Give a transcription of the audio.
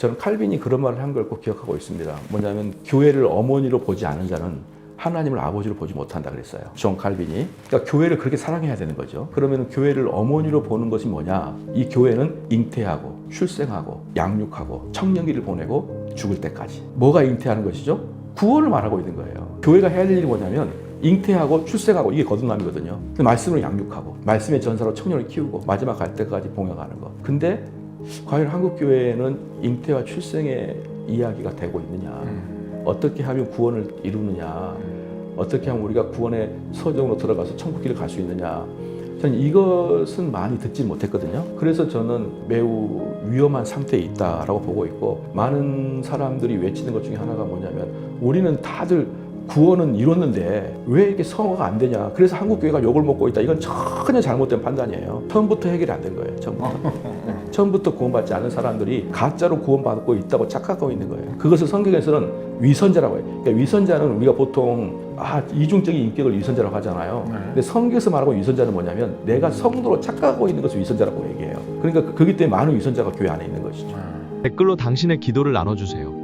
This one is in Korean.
저는 칼빈이 그런 말을 한 걸 꼭 기억하고 있습니다. 뭐냐면 교회를 어머니로 보지 않은 자는 하나님을 아버지로 보지 못한다 그랬어요. 존 칼빈이. 그러니까 교회를 그렇게 사랑해야 되는 거죠. 그러면 교회를 어머니로 보는 것이 뭐냐? 이 교회는 잉태하고 출생하고 양육하고 청년기를 보내고 죽을 때까지. 뭐가 잉태하는 것이죠? 구원을 말하고 있는 거예요. 교회가 해야 될 일이 뭐냐면 잉태하고 출생하고 이게 거듭남이거든요. 그 말씀을 양육하고 말씀의 전사로 청년을 키우고 마지막 갈 때까지 봉양하는 것. 근데 과연 한국 교회에는 잉태와 출생의 이야기가 되고 있느냐? 어떻게 하면 구원을 이루느냐? 어떻게 하면 우리가 구원의 서정으로 들어가서 천국길을 갈 수 있느냐? 저는 이것은 많이 듣지 못했거든요. 그래서 저는 매우 위험한 상태에 있다라고 보고 있고 많은 사람들이 외치는 것 중에 하나가 뭐냐면 우리는 다들 구원은 이뤘는데 왜 이렇게 성화가 안 되냐? 그래서 한국 교회가 욕을 먹고 있다. 이건 전혀 잘못된 판단이에요. 처음부터 해결이 안 된 거예요. 처음부터. 네. 처음부터 구원받지 않은 사람들이 가짜로 구원받고 있다고 착각하고 있는 거예요. 그것을 성경에서는 위선자라고 해요. 그러니까 위선자는 우리가 보통 아 이중적인 인격을 위선자라고 하잖아요. 네. 근데 성경에서 말하고 위선자는 뭐냐면 내가 성도로 착각하고 있는 것을 위선자라고 얘기해요. 그러니까 그- 그렇기 때문에 많은 위선자가 교회 안에 있는 것이죠. 네. 댓글로 당신의 기도를 나눠주세요.